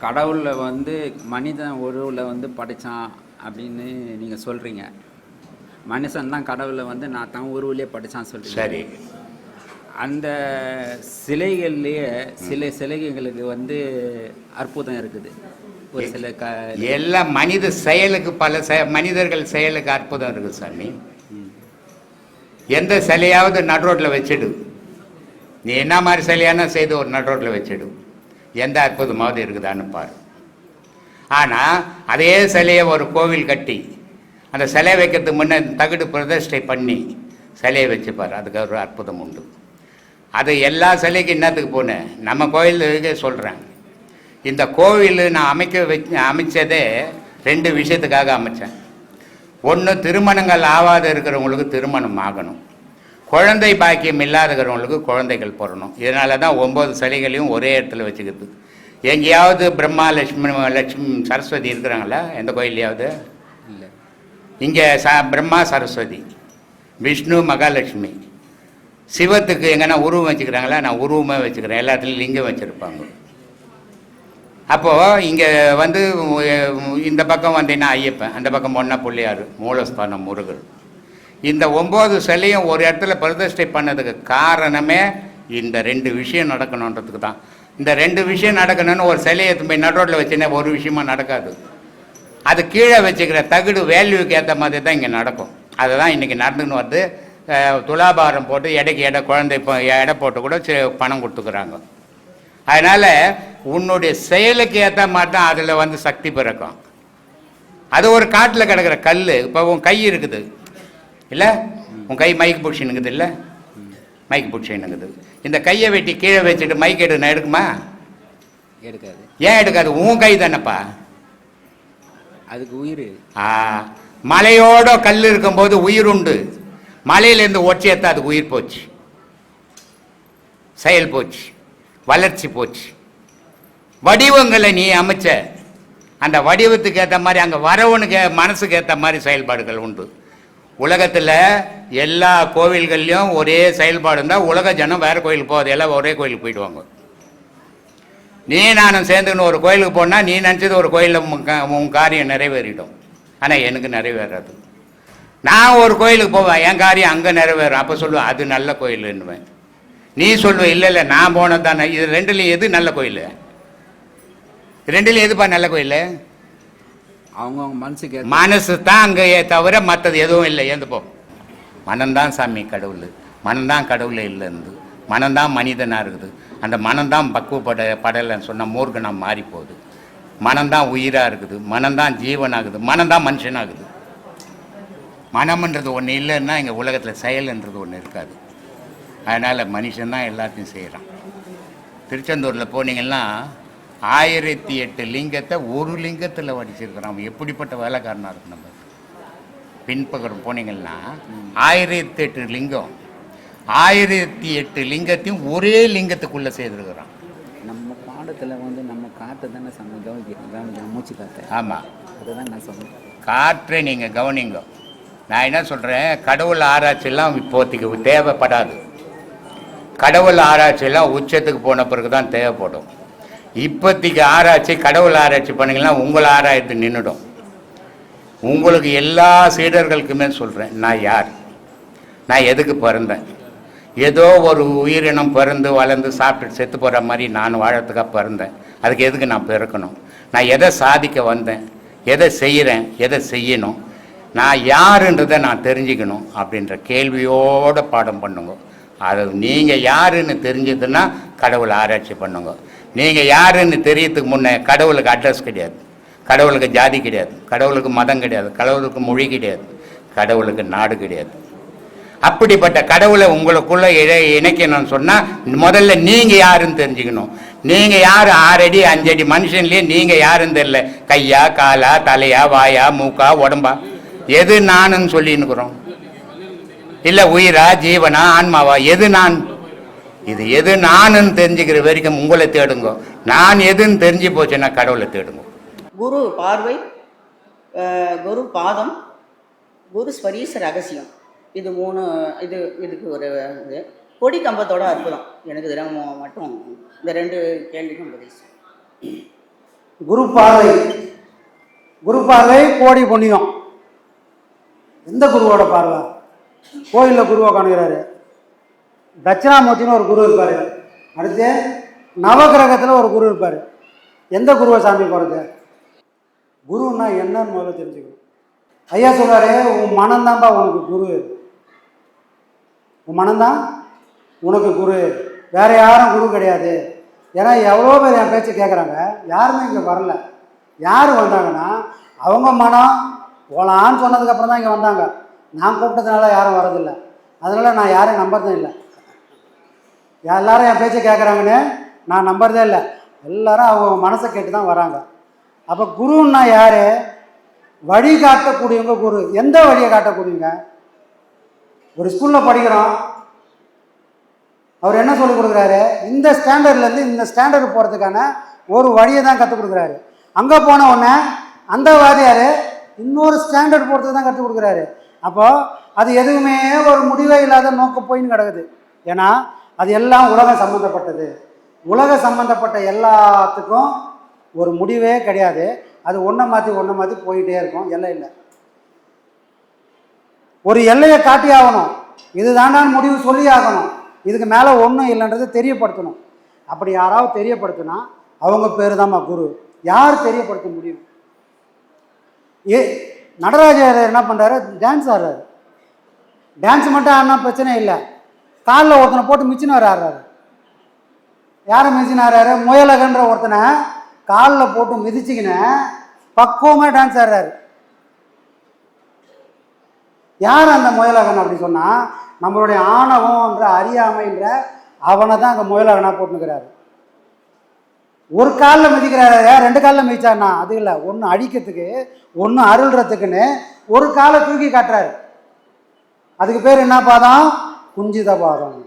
கடவுளில் வந்து மனிதன் உருவில் வந்து படைச்சான் அப்படின்னு நீங்கள் சொல்கிறீங்க மனுஷன் தான் கடவுளை வந்து நான் தான் உருவிலே படைச்சான் சொல்கிறீங்க சரி. அந்த சிலைகள்லேயே சில சிலைகளுக்கு வந்து அற்புதம் இருக்குது. ஒரு சில க எல்லா மனித செயலுக்கு பல செ- மனிதர்கள் செயலுக்கு அற்புதம் இருக்குது சாமி. எந்த சிலையாவது நடுரோட்டில் வச்சிடு. நீ என்ன மாதிரி சிலையானா செய்து ஒரு நடுரோட்டில் வச்சிடு. எந்த அற்புதமாவது இருக்குதான்னு பாரு. ஆனால் அதே சிலையை ஒரு கோவில் கட்டி அந்த சிலையை வைக்கிறதுக்கு முன்னே தகுடு பிரதிஷ்டை பண்ணி சிலையை வச்சுப்பார் அதுக்கு ஒரு அற்புதம் உண்டு. அது எல்லா சிலைக்கும் என்னத்துக்கு போனேன் நம்ம கோயிலுக்கே சொல்கிறேன் இந்த கோவில் நான் அமைக்க வச்சு அமைச்சதே ரெண்டு விஷயத்துக்காக அமைச்சேன். ஒன்று திருமணங்கள் ஆகாத இருக்கிறவங்களுக்கு திருமணம் ஆகணும். குழந்தை பாக்கியம் இல்லாதவங்களுக்கு குழந்தைகள் பிறணும் இதனால தான் ஒம்பது சிலைகளையும் ஒரே இடத்துல வச்சுக்கிறது. எங்கேயாவது பிரம்மா லட்சுமி லட்சுமி சரஸ்வதி இருக்கிறாங்களா? எந்த கோயிலையாவது இல்லை. இங்கே ச பிரம்மா சரஸ்வதி விஷ்ணு மகாலட்சுமி. சிவத்துக்கு எங்கன்னா உருவம் வச்சுக்கிறாங்களா? நான் உருவமே வச்சுக்கிறேன். எல்லாத்துலேயும் லிங்கம் வச்சுருப்பாங்க. அப்போது இங்கே வந்து இந்த பக்கம் வந்தீங்கன்னா ஐயப்பன் அந்த பக்கம் பொன்னா பிள்ளையார் மூலஸ்தானம் முருகர். இந்த ஒம்பது சிலையும் ஒரு இடத்துல பிரதிஷ்டை பண்ணதுக்கு காரணமே இந்த ரெண்டு விஷயம் நடக்கணுன்றதுக்கு தான். இந்த ரெண்டு விஷயம் நடக்கணும்னு ஒரு சிலையை போய் நடுரோட்டில் வச்சுன்னா ஒரு விஷயமா நடக்காது. அது கீழே வச்சுக்கிற தகுடு வேல்யூக்கு ஏற்ற மாதிரி தான் இங்கே நடக்கும். அதுதான் இன்றைக்கி நடந்துன்னு வருது. துலாபாரம் போட்டு எடைக்கு எடை குழந்தை இப்போ எடை போட்டு கூட சி- பணம் கொடுத்துக்குறாங்க. அதனால் உன்னுடைய செயலுக்கு ஏற்ற மாதிரி தான் அதில் வந்து சக்தி பிறக்கும். அது ஒரு காட்டில் கிடக்கிற கல் இப்போ உன் கை இருக்குது. இல்லை? உன் கை மைக் பிடிச்சினுக்குது இல்லை? மைக் பிடிச்சினுக்குது இந்த கையை வெட்டி கீழே வச்சுட்டு மைக் எடு நான் எடுக்குமா? எடுக்காது. ஏன் எடுக்காது? உன் கை தானேப்பா. அதுக்கு உயிர். ஆ மலையோட கல் இருக்கும்போது உயிர் உண்டு. மலையிலேருந்து ஒச்சேத்த அதுக்கு உயிர் போச்சு. செயல் போச்சு. வளர்ச்சி போச்சு. வடிவங்களை நீ அமைச்ச. அந்த வடிவத்துக்கு ஏற்ற மாதிரி அங்கே வரவனுக்கு மனசுக்கு ஏற்ற மாதிரி செயல்பாடுகள் உண்டு. உலகத்தில் எல்லா கோவில்கள்லையும் ஒரே செயல்பாடு இருந்தால் உலக ஜனம் வேறு கோயிலுக்கு போகாது. எல்லாம் ஒரே கோயிலுக்கு போயிடுவாங்க. நீ நானும் சேர்ந்துன்னு ஒரு கோயிலுக்கு போனால் நீ நினச்சது ஒரு கோயிலில் உன் காரியம் நிறைவேறிடும். ஆனால் எனக்கு நிறைவேறாது. நான் ஒரு கோயிலுக்கு போவேன் என் காரியம் அங்கே நிறைவேறும். அப்போ சொல்லுவேன் அது நல்ல கோயிலுன்னுவேன். நீ சொல்லுவேன் இல்லை இல்லை நான் போனது தானே. இது ரெண்டுலேயும் எது நல்ல கோயில்? ரெண்டுலேயும் எதுப்பா நல்ல கோயில்? அவங்கவுங்க மனசுக்கு மனசு தான் அங்கே தவிர மற்றது எதுவும் இல்லை. ஏந்து போ. மனம்தான் சாமி கடவுள். மனம்தான் கடவுள் இல்லைன்னு மனம்தான் மனிதனாக இருக்குது. அந்த மனம்தான் பக்குவப்பட படலைன்னு சொன்னால் மூர்கனம் மாறி போகுது மனம்தான் உயிராக இருக்குது. மனம்தான் ஜீவனாகுது. மனம்தான் மனுஷனாகுது. மனம்ன்றது ஒன்று இல்லைன்னா எங்கள் உலகத்தில் செயல்ன்றது ஒன்று இருக்காது. அதனால் மனுஷன்தான் எல்லாத்தையும் செய்கிறான் திருச்செந்தூரில் போனீங்கன்னா ஆயிரத்தி எட்டு லிங்கத்தை ஒரு லிங்கத்தில் வடிச்சிருக்கிறான் அவன் எப்படிப்பட்ட வேலைக்காரனாக இருக்கு நம்ம? பின்பக்கம் போனீங்கன்னா ஆயிரத்தி எட்டு லிங்கம் ஆயிரத்தி எட்டு லிங்கத்தையும் ஒரே லிங்கத்துக்குள்ளே செய்திருக்கிறான் நம்ம பாடத்தில் வந்து நம்ம காற்றை தானே சம கவனிக்கிறோம். மூச்சு காற்றை ஆமாம் அதுதான் நான் சொன்னேன். காற்றை நீங்கள் கவனிங்க. நான் என்ன சொல்கிறேன் கடவுள் ஆராய்ச்சியெல்லாம் இப்போதைக்கு தேவைப்படாது. கடவுள் ஆராய்ச்சியெல்லாம் உச்சத்துக்கு போன பிறகு தான் தேவைப்படும். இப்போதைக்கு ஆராய்ச்சி கடவுள் ஆராய்ச்சி பண்ணிங்கன்னா உங்களை ஆராய்ச்சி நின்றுடும் உங்களுக்கு எல்லா சீடர்களுக்குமே சொல்கிறேன் நான் யார்? நான் எதுக்கு பிறந்தேன்? ஏதோ ஒரு உயிரினம் பிறந்து வளர்ந்து சாப்பிட்டு செத்து போகிற மாதிரி நான் வாழறதுக்காக பிறந்தேன். அதுக்கு எதுக்கு நான் பிறக்கணும்? நான் எதை சாதிக்க வந்தேன்? எதை செய்கிறேன் எதை செய்யணும்? நான் யாருன்றதை நான் தெரிஞ்சுக்கணும் அப்படின்ற கேள்வியோடு பாடம் பண்ணுங்க. அது நீங்கள் யாருன்னு தெரிஞ்சதுன்னா கடவுள் ஆராய்ச்சி பண்ணுங்க. நீங்கள் யாருன்னு தெரியறதுக்கு முன்னே கடவுளுக்கு அட்ரஸ் கிடையாது. கடவுளுக்கு ஜாதி கிடையாது. கடவுளுக்கு மதம் கிடையாது. கடவுளுக்கு மொழி கிடையாது. கடவுளுக்கு நாடு கிடையாது. அப்படிப்பட்ட கடவுளை உங்களுக்குள்ள இழை இணைக்கணும்னு சொன்னால் முதல்ல நீங்கள் யாருன்னு தெரிஞ்சுக்கணும். நீங்கள் யார்? ஆறடி அஞ்சடி மனுஷன்லேயே நீங்கள் யாருன்னு தெரியல. கையா காலா தலையா வாயா மூக்கா உடம்பா? எது நானுன்னு சொல்லின்னுக்குறோம். இல்லை உயிரா ஜீவனா ஆன்மாவா? எது நான் இது எது நானுன்னு தெரிஞ்சுக்கிற வரைக்கும் உங்களை தேடுங்க. நான் எதுன்னு தெரிஞ்சு போச்சுன்னா கடவுளை தேடுங்க. குரு பார்வை அஹ், குரு பாதம் குரு ஸ்பரீச ரகசியம். இது மூணு இது இதுக்கு ஒரு இது. கொடி கம்பத்தோட அற்புதம். எனக்கு தினமும் மட்டும் இந்த ரெண்டு கேள்விக்கும் பதில். குரு பார்வை. குரு பார்வை கோடி புண்ணியம். எந்த குருவோட பார்வை? கோயிலில் குருவை காணுகிறாரு. தட்சிணாமூர்த்தின்னு ஒரு குரு இருப்பார். அடுத்து நவகிரகத்தில் ஒரு குரு இருப்பார். எந்த குருவை சாமி போகிறது குருன்னா என்னன்னு முதல்ல தெரிஞ்சுக்கணும். ஐயா சொல்கிறாரு உன் மனம்தான்பா உனக்கு குரு. உன் மனந்தான் உனக்கு குரு. வேற யாரும் குரு கிடையாது. ஏன்னா எவ்வளோ பேர் என் பேச்சு கேட்குறாங்க யாருமே இங்கே வரல. யார் வந்தாங்கன்னா அவங்க மனம் போகலான்னு சொன்னதுக்கப்புறம் தான் இங்கே வந்தாங்க. நான் கூப்பிட்டதுனால யாரும் வரதில்லை. அதனால் நான் யாரையும் நம்புறதும் இல்லை. எல்லாரும் என் பேச்சை கேட்குறாங்கன்னு நான் நம்புறதே இல்லை. எல்லாரும் அவங்க மனசை கேட்டு தான் வராங்க. அப்போ குருன்னா யார்? வழி காட்டக்கூடியவங்க குரு. எந்த வழியை காட்டக்கூடியவங்க? ஒரு ஸ்கூலில் படிக்கிறோம். அவர் என்ன சொல்லிக் கொடுக்குறாரு? இந்த ஸ்டாண்டர்ட்லேருந்து இந்த ஸ்டாண்டர்டு போகிறதுக்கான ஒரு வழியை தான் கற்றுக் கொடுக்குறாரு. அங்கே போன உடனே அந்த வாதியார் இன்னொரு ஸ்டாண்டர்ட் போகிறதுக்கு தான் கற்றுக் கொடுக்குறாரு. அப்போது அது எதுவுமே ஒரு முடிவே இல்லாத நோக்க போயின்னு கிடக்குது. ஏன்னா அது எல்லாம் உலகம் சம்மந்தப்பட்டது உலக சம்மந்தப்பட்ட எல்லாத்துக்கும் ஒரு முடிவே கிடையாது. அது ஒன்றை மாற்றி ஒன்றை மாற்றி போயிட்டே இருக்கும். எல்லை இல்லை. ஒரு எல்லையை காட்டி ஆகணும். இது முடிவு சொல்லி ஆகணும். இதுக்கு மேலே ஒன்றும் இல்லைன்றதை தெரியப்படுத்தணும். அப்படி யாராவது தெரியப்படுத்தினா அவங்க பேர் தாம்மா குரு. யார் தெரியப்படுத்த முடியும்? ஏ நடராஜர் என்ன பண்ணுறாரு டான்ஸ் ஆடுறாரு. டான்ஸ் மட்டும் ஆடினா பிரச்சனை இல்லை. காலில் ஒருத்தனை போட்டு மிச்சினார் ஆடுறாரு யாரை மிதிச்சுன்னு ஆடுறாரு முயலகன்ற ஒருத்தனை காலில் போட்டு மிதிச்சுக்கின்னு பக்குவமாக டான்ஸ் ஆடுறாரு. யார் அந்த முயலகன் அப்படி சொன்னால் நம்மளுடைய ஆணவம்ன்ற அறியாமைன்ற அவனை தான் அங்கே முயலகனாக போட்டுக்கிறாரு ஒரு காலில் மிதிக்கிறாரு ரெண்டு காலில் மிதிச்சாருனா அது இல்லை. ஒன்று அழிக்கிறதுக்கு ஒன்று அருள்றதுக்குன்னு ஒரு காலை தூக்கி காட்டுறாரு. அதுக்கு பேர் என்ன பாதம் குஞ்சித பாதம்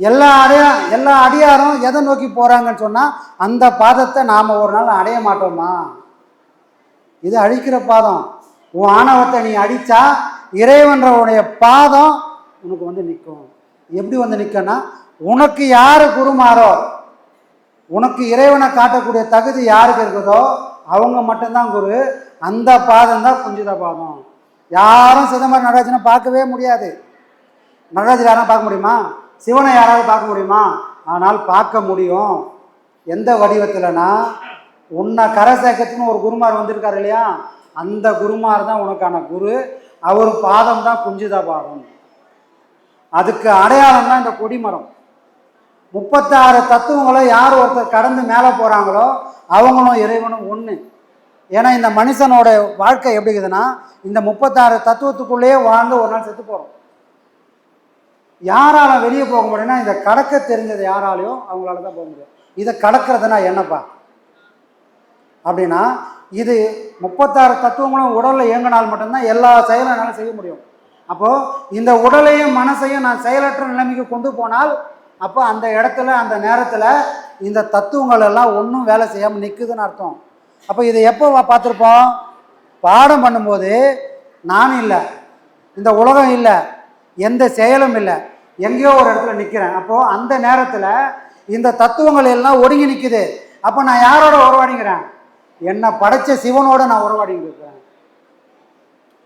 எல்லா அடையா எல்லா அடியாரும் எதை நோக்கி போகிறாங்கன்னு சொன்னால் அந்த பாதத்தை நாம் ஒரு நாள் அடைய மாட்டோமா? இது அழிக்கிற பாதம். உன் ஆணவத்தை நீ அடித்தா இறைவன்றவனுடைய பாதம் உனக்கு வந்து நிற்கும். எப்படி வந்து நிற்கன்னா உனக்கு யார் குருமாறோ உனக்கு இறைவனை காட்டக்கூடிய தகுதி யாருக்கு இருக்குதோ அவங்க மட்டும்தான் குரு. அந்த பாதம் தான் குஞ்சித பாதம். யாரும் சிதம்பரம் நடராஜனை பார்க்கவே முடியாது. நடராஜர் யாராவது பார்க்க முடியுமா? சிவனை யாராவது பார்க்க முடியுமா? ஆனால் பார்க்க முடியும். எந்த வடிவத்தில்னா உன்னை கரை சேர்க்கறதுன்னு ஒரு குருமார் வந்திருக்காரு இல்லையா? அந்த குருமார் தான் உனக்கான குரு. அவர் பாதம் தான் குஞ்சுதா பாதம். அதுக்கு அடையாளம் தான் இந்த கொடிமரம். முப்பத்தாறு தத்துவங்களை யார் ஒருத்தர் கடந்து மேலே போகிறாங்களோ அவங்களும் இறைவனும் ஒன்று ஏன்னா இந்த மனுஷனோட வாழ்க்கை எப்படி இருக்குதுன்னா இந்த முப்பத்தாறு தத்துவத்துக்குள்ளேயே வாழ்ந்து ஒரு நாள் செத்து போகிறோம் யாரால வெளியே போக முடியும்னா இந்த கடக்க தெரிஞ்சது யாராலையும் அவங்களால தான் போக முடியும். இதை கடக்கிறதுனா என்னப்பா? அப்படின்னா இது முப்பத்தாறு தத்துவங்களும் உடலில் இயங்கினால் மட்டும்தான் எல்லா செயலும் என்னால் செய்ய முடியும். அப்போது இந்த உடலையும் மனசையும் நான் செயலற்ற நிலைமைக்கு கொண்டு போனால் அப்போ அந்த இடத்துல அந்த நேரத்தில் இந்த தத்துவங்கள் எல்லாம் ஒன்றும் வேலை செய்யாமல் நிற்குதுன்னு அர்த்தம். அப்போ இதை எப்போ பார்த்துருப்போம்? பாடம் பண்ணும்போது நான் இல்லை. இந்த உலகம் இல்லை. எந்த செயலும் இல்லை. எங்கேயோ ஒரு இடத்துல நிற்கிறேன் அப்போது அந்த நேரத்தில் இந்த தத்துவங்கள் எல்லாம் ஒடுங்கி நிற்குது அப்போ நான் யாரோட உறவாடிங்கிறேன்? என்னை படைச்ச சிவனோட நான் உறவாடிட்டு இருக்கிறேன்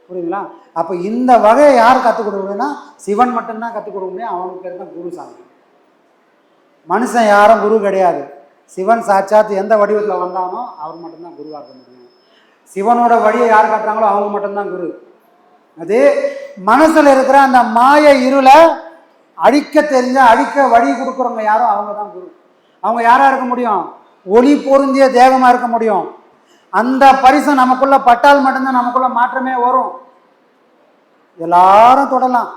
புரியுதுங்களா? அப்போ இந்த வகையை யார் கற்றுக் கொடுக்குறதுன்னா சிவன் மட்டும்தான் கற்றுக் கொடுக்க முடியும். அவனுக்கு பேர் தான் குரு சாமி. மனுஷன் யாரும் குரு கிடையாது. சிவன் சாட்சாத் எந்த வடிவத்தில் வந்தானோ அவர் மட்டும்தான் குருவாக்க முடியும். சிவனோட வழியை யார் காட்டுறாங்களோ அவங்க மட்டும்தான் குரு. அது மனசில் இருக்கிற அந்த மாய இருளை அழிக்க தெரிஞ்ச அழிக்க வழி கொடுக்குறவங்க யாரும் அவங்க தான் குரு. அவங்க யாராக இருக்க முடியும்? ஒளி பொருந்திய தேகமாக இருக்க முடியும். அந்த பரிசு நமக்குள்ள பட்டால் மட்டும்தான் நமக்குள்ள மாற்றமே வரும். எல்லாரும் தொடலாம்.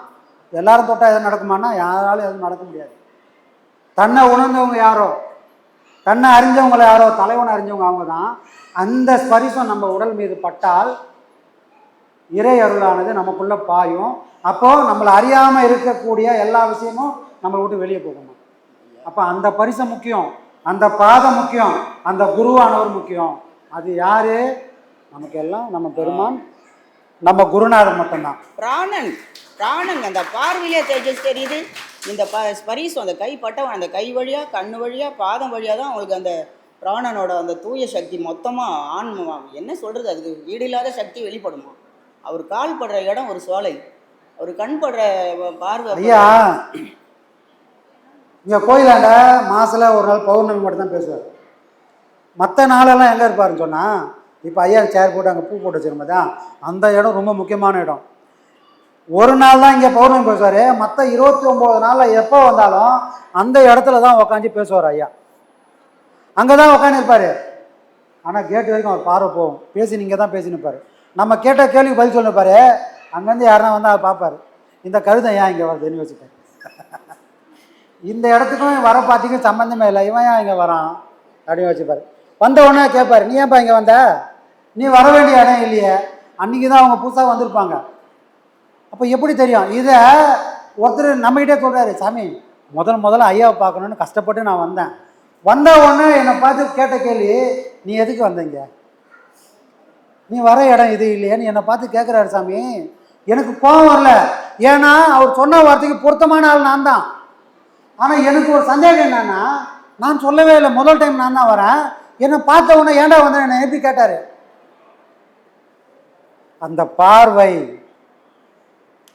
எல்லாரும் தொட்டால் எதுவும் நடக்குமானா யாராலும் எதுவும் நடக்க முடியாது. தன்னை உணர்ந்தவங்க யாரோ தன்னை அறிஞ்சவங்களை யாரோ தலைவனை அறிஞ்சவங்க அவங்க தான் அந்த ஸ்பரிசம் நம்ம உடல் மீது பட்டால் இறை அருளானது நமக்குள்ளே பாயும். அப்போது நம்மளை அறியாமல் இருக்கக்கூடிய எல்லா விஷயமும் நம்மளை விட்டு வெளியே போகணும் அப்போ அந்த பரிசை முக்கியம். அந்த பாதம் முக்கியம். அந்த குருவானவர் முக்கியம். அது யாரு? நமக்கு எல்லாம் நம்ம பெருமான். நம்ம குருநாதர் மட்டும்தான். பிராணன். பிராணன். அந்த பார்வையிலே தேஜஸ் தெரியுது. இந்த ப அந்த கை பட்டவன் அந்த கை வழியாக கண்ணு வழியாக பாதம் வழியாக தான் அவங்களுக்கு அந்த பிராணனோட அந்த தூய சக்தி மொத்தமாக ஆன்ம என்ன சொல்கிறது அதுக்கு ஈடு இல்லாத சக்தி வெளிப்படுமா? அவர் கால் படுற இடம் ஒரு சோலை. அவர் கண் படுற பார்வை ஐயா இங்கே கோயிலாண்ட மாசில் ஒரு நாள் பௌர்ணமி மட்டும் தான் பேசுவார். மற்ற நாளெல்லாம் எங்கே இருப்பாருன்னு சொன்னால் இப்போ ஐயா சேர் போட்டு அங்கே பூ போட்டு வச்சிருந்தா தான் அந்த இடம் ரொம்ப முக்கியமான இடம். ஒரு நாள் தான் இங்கே பௌர்ணமி பேசுவார். மற்ற இருபத்தி ஒம்பது நாளில் எப்போ வந்தாலும் அந்த இடத்துல தான் உக்காந்து பேசுவார் ஐயா. அங்கே தான் உட்காந்துருப்பார் ஆனால் கேட்டு வரைக்கும் அவர் பார்வை போகும். பேசி நீங்கள் தான் பேசினுப்பார் நம்ம கேட்ட கேள்விக்கு பதில் சொல்லிருப்பாரு அங்கேருந்து யாருன்னா வந்தால் அதை பார்ப்பார். இந்த கழுதம் ஏன் இங்கே வருதுன்னு யோசிப்பார் இந்த இடத்துக்கும் வர பார்த்திக்கும் சம்மந்தமே இல்லை. இவன் ஏன் இங்கே வரான்? அப்படின்னு வச்சுப்பாரு வந்த உடனே கேட்பாரு நீ ஏன்ப்பா இங்கே வந்த? நீ வர வேண்டிய இடம் இல்லையே. அன்றைக்கி தான் அவங்க புதுசாக வந்திருப்பாங்க. அப்போ எப்படி தெரியும்? இதை ஒருத்தர் நம்மகிட்டே சொல்கிறாரு சாமி முதல் முதல்ல ஐயாவை பார்க்கணுன்னு கஷ்டப்பட்டு நான் வந்தேன். வந்த உடனே என்னை பார்த்து கேட்ட கேள்வி நீ எதுக்கு வந்தீங்க நீ வர இடம் இது இல்லையேன்னு என்னை பார்த்து கேட்குறாரு சாமி. எனக்கு கோபம் வரல. ஏன்னா அவர் சொன்ன வார்த்தைக்கு பொருத்தமான ஆள் நான் தான். ஆனால் எனக்கு ஒரு சந்தேகம் என்னன்னா நான் சொல்லவே இல்லை. முதல் டைம் நான் தான் வரேன். என்னை பார்த்த உடனே ஏன்டா வந்தேன் என்னை எப்படி கேட்டார். அந்த பார்வை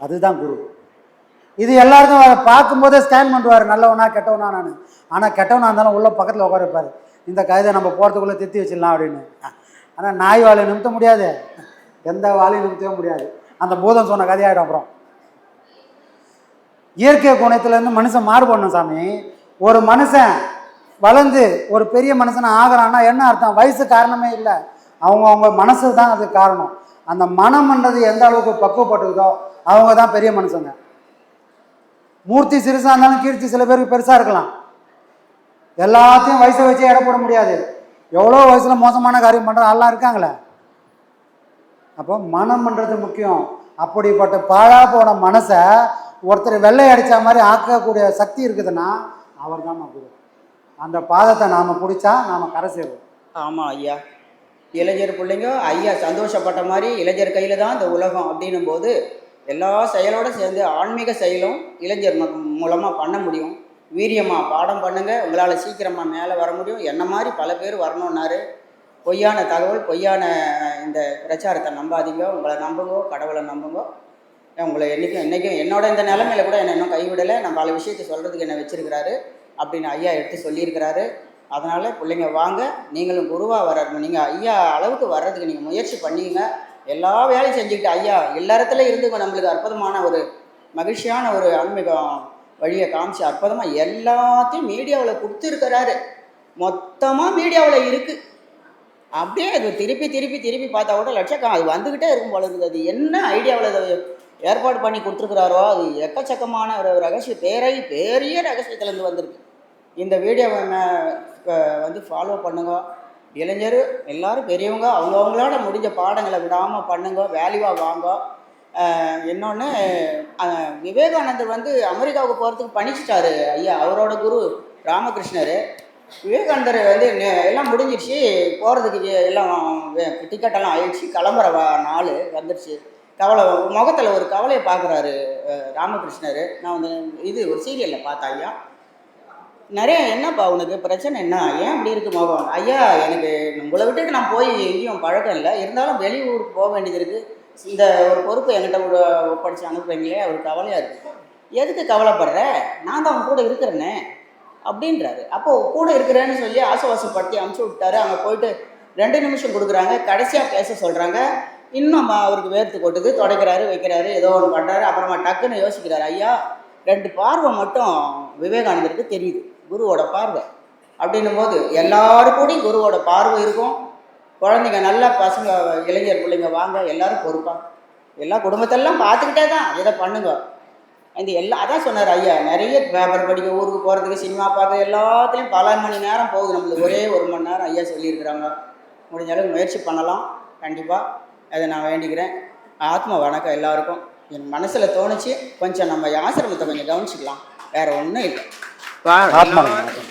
அதுதான் குரு. இது எல்லாருக்கும் அவரை பார்க்கும்போதே ஸ்கேன் பண்ணுவார். நல்லவனா கெட்டவனா நான். ஆனால் கெட்டவனா இருந்தாலும் உள்ள பக்கத்தில் உட்கார வைப்பார் இந்த கழுதை நம்ம போகிறதுக்குள்ளே தித்தி வச்சிடலாம் அப்படின்னு. ஆனால் நாய் வாழை நிமித்த முடியாது. எந்த வாழையும் நிமித்தவே முடியாது. அந்த பூதம் சொன்ன கதையாயிடும் அப்புறம். இயற்கை குணத்துலேருந்து மனுஷன் மாறுபடணும் சாமி. ஒரு மனுஷன் வளர்ந்து ஒரு பெரிய மனுஷனை ஆகிறான்னா என்ன அர்த்தம்? வயசு காரணமே இல்லை. அவங்க அவங்க மனசு தான் அதுக்கு காரணம். அந்த மனம்ன்றது எந்த அளவுக்கு பக்குவப்பட்டுக்குதோ அவங்க தான் பெரிய மனுஷங்க. மூர்த்தி சிறுசாக இருந்தாலும் கீர்த்தி சில பேருக்கு பெருசாக இருக்கலாம். எல்லாத்தையும் வயசை வச்சு எடை போட முடியாது. எவ்வளோ வயசில் மோசமான காரியம் பண்ணுற ஆள்லாம் இருக்காங்களே. அப்போ மனம்ன்றது முக்கியம். அப்படிப்பட்ட பாழா போன மனசை ஒருத்தர் வெள்ளை அடித்த மாதிரி ஆக்கக்கூடிய சக்தி இருக்குதுன்னா அவர் தான் குரு. அந்த பாதத்தை நாம் பிடிச்சா நாம் கரை சேருவோம் ஆமாம் ஐயா. இளைஞர் பிள்ளைங்க ஐயா சந்தோஷப்பட்ட மாதிரி இளைஞர் கையில் தான் இந்த உலகம் அப்படின்னும் போது எல்லா செயலோடு சேர்ந்து ஆன்மீக செயலும் இளைஞர் மூலமாக பண்ண முடியும். வீரியமாக பாடம் பண்ணுங்கள் உங்களால் சீக்கிரமாக மேலே வர முடியும். என்ன மாதிரி பல பேர் வரணுன்னாரு பொய்யான தகவல் பொய்யான இந்த பிரச்சாரத்தை நம்பாதீங்க. உங்களை நம்புங்க கடவுளை நம்புங்க. உங்களை என்றைக்கும் என்றைக்கும் என்னோட இந்த நிலமையில கூட என்னை இன்னும் கைவிடலை. நான் பல விஷயத்தை சொல்கிறதுக்கு என்னை வச்சிருக்கிறாரு. அப்படின்னு ஐயா எடுத்து சொல்லியிருக்கிறாரு. அதனால் பிள்ளைங்க வாங்க. நீங்களும் குருவாக வர நீங்கள் ஐயா அளவுக்கு வர்றதுக்கு நீங்கள் முயற்சி பண்ணிங்க. எல்லா வேலையும் செஞ்சுக்கிட்டு ஐயா எல்லாரத்துல இருந்து நம்மளுக்கு அற்புதமான ஒரு மகிழ்ச்சியான ஒரு ஆன்மீகம் வழியை காமிச்சு அற்புதமாக எல்லாத்தையும் மீடியாவில் கொடுத்துருக்கிறாரு. மொத்தமாக மீடியாவில் இருக்குது அப்படியே அது திருப்பி திருப்பி திருப்பி பார்த்தா கூட லட்சக்கம் அது வந்துக்கிட்டே இருக்கும் போல இருக்குது அது என்ன ஐடியாவில் அதை ஏற்பாடு பண்ணி கொடுத்துருக்குறாரோ அது எக்கச்சக்கமான ஒரு ரகசிய பேரை பெரிய ரகசியத்துலேருந்து வந்திருக்கு. இந்த வீடியோவை ம- வந்து ஃபாலோ பண்ணுங்க. இளைஞர் எல்லாரும் பெரியவங்க அவங்கவுங்களால முடிஞ்ச பாடங்களை விடாமல் பண்ணுங்க வேல்யூவாக வாங்க. இன்னொன்று விவேகானந்தர் வந்து அமெரிக்காவுக்கு போகிறதுக்கு பணிச்சிட்டாரு ஐயா அவரோட குரு ராமகிருஷ்ணர். விவேகானந்தர் வந்து எல்லாம் முடிஞ்சிடுச்சு போகிறதுக்கு எல்லாம் டிக்கெட்டெல்லாம் ஆயிடுச்சு. கிளம்புற வா நாள் வந்துடுச்சு. கவலை முகத்தில் ஒரு கவலையை பார்க்குறாரு ராமகிருஷ்ணர். நான் வந்து இது ஒரு சீரியலில் பார்த்தேன் ஐயா. நிறைய என்னப்பா உனக்கு பிரச்சனை என்ன? ஏன் அப்படி இருக்கு முகம்? ஐயா எனக்கு உங்களை விட்டுட்டு நான் போய் எங்கேயும் பழக்கம் இல்லை. இருந்தாலும் வெளியூருக்கு போக வேண்டியது இருக்குது இந்த ஒரு பொறுப்பு என்கிட்ட ஒப்படைச்சு அனுப்புறீங்களே அவர் கவலையாக இருக்குது எதுக்கு கவலைப்படுற? நான் தான் அவங்க கூட இருக்கிறேனே அப்படின்றாரு. அப்போது கூட இருக்கிறேன்னு சொல்லி ஆசுவாசப்படுத்தி அனுப்பிச்சு விட்டாரு. அங்கே போயிட்டு ரெண்டு நிமிஷம் கொடுக்குறாங்க. கடைசியாக பேச சொல்கிறாங்க இன்னும் அவருக்கு வேர்த்து கொட்டுது. துடைக்கிறாரு வைக்கிறாரு ஏதோ ஒன்று பண்ணுறாரு அப்புறமா டக்குன்னு யோசிக்கிறாரு ஐயா ரெண்டு பார்வை மட்டும் விவேகானந்தருக்கு தெரியுது. குருவோட பார்வை. அப்படின்னும் போது எல்லாரும் கூடயும் குருவோட பார்வை இருக்கும். குழந்தைங்க நல்ல பசங்க இளைஞர் பிள்ளைங்க வாங்க எல்லாரும் பொறுப்பாங்க எல்லா குடும்பத்தெல்லாம் பார்த்துக்கிட்டே தான் இதை பண்ணுங்க. இந்த எல்லா அதான் சொன்னார் ஐயா நிறைய பேப்பர் படிக்க ஊருக்கு போகிறதுக்கு சினிமா பார்க்க எல்லாத்துலேயும் பல மணி நேரம் போகுது நம்மளுக்கு. ஒரே ஒரு மணி நேரம் ஐயா சொல்லியிருக்கிறாங்க. முடிஞ்ச அளவுக்கு முயற்சி பண்ணலாம் கண்டிப்பாக அதை நான் வேண்டிக்கிறேன். ஆத்ம வணக்கம் எல்லாருக்கும். என் மனசில் தோணுச்சு கொஞ்சம் நம்ம ஆசிரமத்தை கொஞ்சம் கவனிச்சிக்கலாம். வேறு ஒன்றும் இல்லை. ஆத்மா வணக்கம்.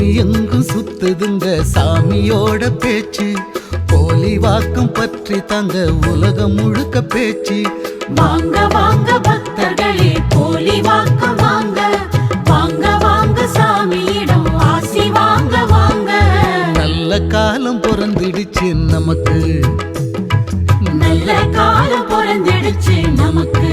பூமி எங்கும் சுத்துதுங்க சாமியோட பேச்சு. போலி வாக்கம் பற்றி தங்க உலகம் முழுக்க பேச்சு. வாங்க வாங்க பக்தர்களே போலி வாக்க வாங்க. வாங்க வாங்க சாமியிடம் ஆசி வாங்க வாங்க. நல்ல காலம் பிறந்திடுச்சு நமக்கு. நல்ல காலம் பிறந்திடுச்சு நமக்கு.